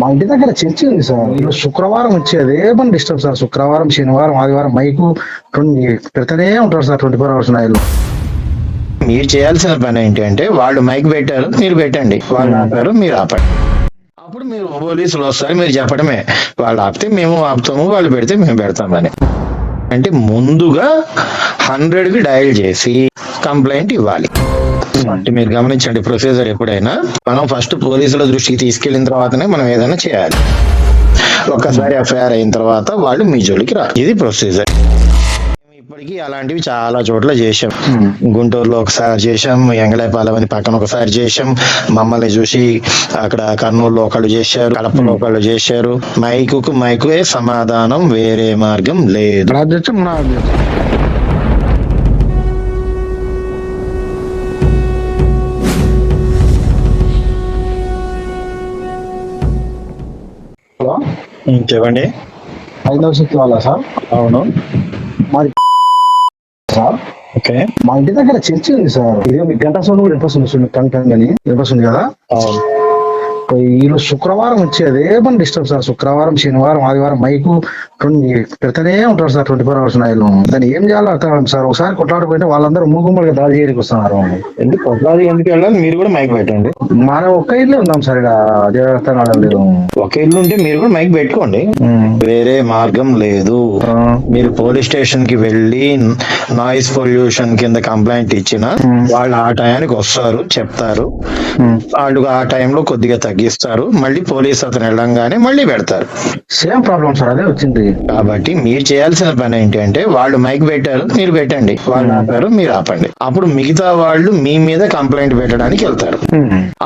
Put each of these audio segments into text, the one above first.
మా ఇంటి దగ్గర చర్చి ఉంది సార్. ఈరోజు శుక్రవారం వచ్చేది. ఏమని పని డిస్టర్బ్ సార్? శుక్రవారం శనివారం ఆదివారం మైకు ట్వంటీ పెడతానే ఉంటారు sir twenty four hours nine మీరు చేయాల్సిన పని ఏంటి అంటే వాళ్ళు మైక్ పెట్టారు మీరు పెట్టండి. వాళ్ళు ఆపారు మీరు ఆపండి. అప్పుడు మీరు పోలీసులు వస్తారు మీరు చెప్పడమే. వాళ్ళు ఆపితే మేము ఆపుతాము వాళ్ళు పెడితే మేము పెడతామని అంటే ముందుగా హండ్రెడ్కి డయల్ చేసి కంప్లైంట్ ఇవ్వాలి. అంటే మీరు గమనించండి ప్రొసీజర్ ఎప్పుడైనా మనం ఫస్ట్ పోలీసుల దృష్టికి తీసుకెళ్ళిన తర్వాతనే మనం ఏదైనా చేయాలి. ఒక్కసారి ఎఫ్ఐఆర్ అయిన తర్వాత వాళ్ళు మీ జోలికి రా ఇది ప్రొసీజర్ ఇప్పటికీ అలాంటివి చాలా చోట్ల చేశాం. గుంటూరులో ఒకసారి చేశాం ఎంగళపాలెం అని పక్కన ఒకసారి చేశాం. మమ్మల్ని చూసి అక్కడ కర్నూలులో ఒకళ్ళు చేశారు కడపలో ఒకళ్ళు చేశారు. మైకుకు మైకుయే సమాధానం వేరే మార్గం లేదు. చెప్పండి. ఐదవ శక్తి వాళ్ళ సార్? అవును. మాది సార్. ఓకే. మా ఇంటి దగ్గర చర్చి ఉంది సార్. ఇదే మీకు గంట సౌండ్ కూడా వినిపిస్తుంది టంగ్ అని వినిపిస్తుంది కదా? ఈరోజు శుక్రవారం వచ్చేది. పని డిస్టర్బ్ సార్? శుక్రవారం శనివారం ఆదివారం మైకు ట్వంటీ పెడతానే ఉంటారు sir twenty four hours nine దాన్ని ఏం చేయాలో అర్థం సార్. ఒకసారి కొట్లాడిపోయింటే వాళ్ళందరూ మూగుమ్మడిగా దాడి చేయడానికి వస్తున్నారు ఎందుకు కొట్లాది ఎందుకు వెళ్ళాలి? మీరు కూడా మైక్ పెట్టండి. మనం ఒక్క ఇల్లే ఉందాం సార్ ఇక్కడ. లేదు ఒక ఇల్లు ఉంటే మీరు కూడా మైక్ పెట్టుకోండి. వేరే మార్గం లేదు. మీరు పోలీస్ స్టేషన్కి వెళ్ళి నాయిస్ పొల్యూషన్ కింద కంప్లైంట్ ఇచ్చిన వాళ్ళు ఆ టయానికి వస్తారు చెప్తారు. వాళ్ళు ఆ టైంలో కొద్దిగా తగ్గిస్తారు. మళ్ళీ పోలీస్ అతను వెళ్ళంగానే మళ్ళీ పెడతారు. సేమ్ ప్రాబ్లం సార్ అదే వచ్చింది. కాబట్టి మీరు చేయాల్సిన పని ఏంటి అంటే వాళ్ళు మైక్ పెట్టారు మీరు పెట్టండి. వాళ్ళు ఆపారు మీరు ఆపండి. అప్పుడు మిగతా వాళ్ళు మీ మీద కంప్లైంట్ పెట్టడానికి వెళ్తారు.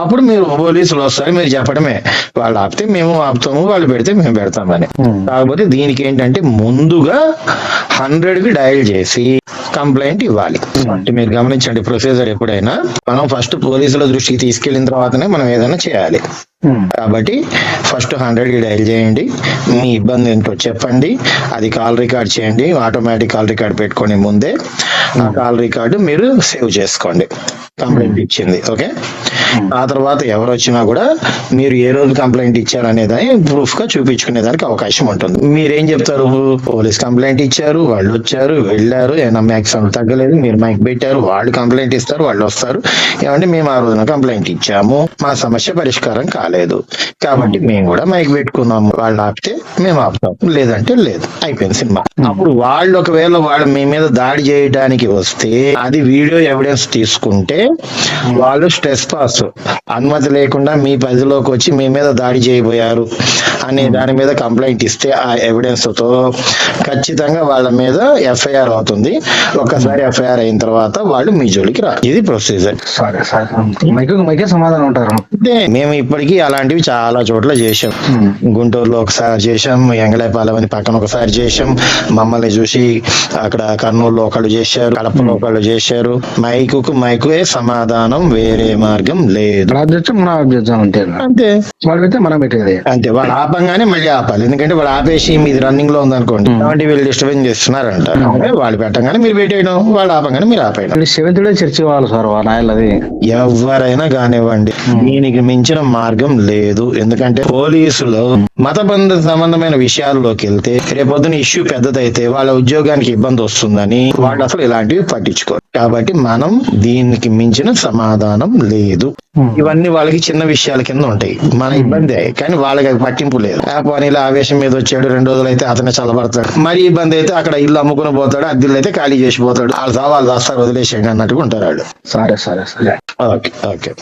అప్పుడు మీరు పోలీసులు వస్తారు మీరు చెప్పడమే. వాళ్ళు ఆపితే మేము ఆపుతాము వాళ్ళు పెడితే మేము పెడతామని. కాకపోతే దీనికి ఏంటంటే ముందుగా హండ్రెడ్కి డయల్ చేసి కంప్లైంట్ ఇవ్వాలి. అంటే మీరు గమనించండి ప్రొసీజర్ ఎప్పుడైనా మనం ఫస్ట్ పోలీసుల దృష్టికి తీసుకెళ్ళిన తర్వాతనే మనం ఏదైనా చేయాలి. కాబట్టి ఫస్ట్ హండ్రెడ్కి డయల్ చేయండి. మీ ఇబ్బంది ఏంటో చెప్పండి. అది కాల్ రికార్డ్ చేయండి. ఆటోమేటిక్ కాల్ రికార్డ్ పెట్టుకోండి ముందే ఆ కాల్ రికార్డు మీరు సేవ్ చేసుకోండి. కంప్లైంట్ ఇచ్చింది. ఓకే ఆ తర్వాత ఎవరు వచ్చినా కూడా మీరు ఏ రోజు కంప్లైంట్ ఇచ్చారనేది ప్రూఫ్గా చూపించుకునే దానికి అవకాశం ఉంటుంది. మీరేం చెప్తారు? పోలీస్ కంప్లైంట్ ఇచ్చారు వాళ్ళు వచ్చారు వెళ్ళారు ఏమైనా మ్యాక్ సౌండ్ తగ్గలేదు మీరు మైక్ పెట్టారు వాళ్ళు కంప్లైంట్ ఇస్తారు వాళ్ళు వస్తారు. ఏమంటే మేము ఆ రోజున కంప్లైంట్ ఇచ్చాము. మా సమస్య పరిష్కారం కాలేదు. కాబట్టి మేము కూడా మైక్ పెట్టుకున్నాము. వాళ్ళు ఆపితే మేము ఆపుతాం. లేదంటే లేదు. అయిపోయింది సినిమా. అప్పుడు వాళ్ళు ఒకవేళ వాళ్ళు మీ మీద దాడి చేయడానికి వస్తే అది వీడియో ఎవిడెన్స్ తీసుకుంటే వాళ్ళు స్ట్రెస్ పాస్ అనుమతి లేకుండా మీ పరిధిలోకి వచ్చి మీ మీద దాడి చేయబోయారు అనే దాని మీద కంప్లైంట్ ఇస్తే ఆ ఎవిడెన్స్తో ఖచ్చితంగా వాళ్ళ మీద ఎఫ్ఐఆర్ అవుతుంది. ఒక్కసారి ఎఫ్ఐఆర్ అయిన తర్వాత వాళ్ళు మీ జోలికి రా ఇది ప్రొసీజర్ సరే సరే. మైకు మైకే సమాధానం ఉంటారు. అంటే మేము ఇప్పటికీ అలాంటివి చాలా చోట్ల చేశాం. గుంటూరులో ఒకసారి చేశాం ఎంగళపాలెం అని పక్కన ఒకసారి చేశాం. మమ్మల్ని చూసి అక్కడ కర్నూలులో ఒకళ్ళు చేశారు కడపలో ఒకళ్ళు చేశారు. మైకుకు మైకుయే సమాధానం వేరే మార్గం లేదు. రాజ్యం మన రాజ్యం అంతే అంతే. వాళ్ళు పెడితే మనం పెట్టేది అంతే వాళ్ళు ఆపంగానే మళ్ళీ ఆపాలి. ఎందుకంటే వాళ్ళు ఆపేసి మీది రన్నింగ్లో ఉందనుకోండి కాబట్టి వీళ్ళు డిస్టర్బెన్స్ చేస్తున్నారంట. వాళ్ళు పెట్టంగానే మీరు పెట్టేయడం వాళ్ళు ఆపంగానే మీరు ఆపేయడం. సెవెంత్ డే చర్చి వాళ్ళు సార్ నాయలది ఎవరైనా కానివ్వండి దీనికి మించిన మార్గం లేదు. ఎందుకంటే పోలీసులు మతబంధ సంబంధమైన విషయాల్లోకి వెళ్తే రేపొద్దున ఇష్యూ పెద్దదైతే వాళ్ళ ఉద్యోగానికి ఇబ్బంది వస్తుందని వాళ్ళు అసలు ఇలాంటివి పట్టించుకోరు. కాబట్టి మనం దీనికి మించిన సమాధానం లేదు. ఇవన్నీ వాళ్ళకి చిన్న విషయాల కింద ఉంటాయి. మన ఇబ్బందే. కానీ వాళ్ళకి అది పట్టింపు లేదు. ఆ పనిలో ఆవేశం మీద వచ్చాడు రెండు రోజులు అయితే అతనే చల్లబడతాడు మరి ఇబ్బంది అయితే అక్కడ ఇల్లు అమ్ముకుని పోతాడు అద్దెలు అయితే ఖాళీ చేసి పోతాడు. వాళ్ళు సవాళ్ళు వస్తారు వదిలేసేయండి అన్నట్టుగా ఉంటారు వాళ్ళు. సరే సరే సరే. Okay okay.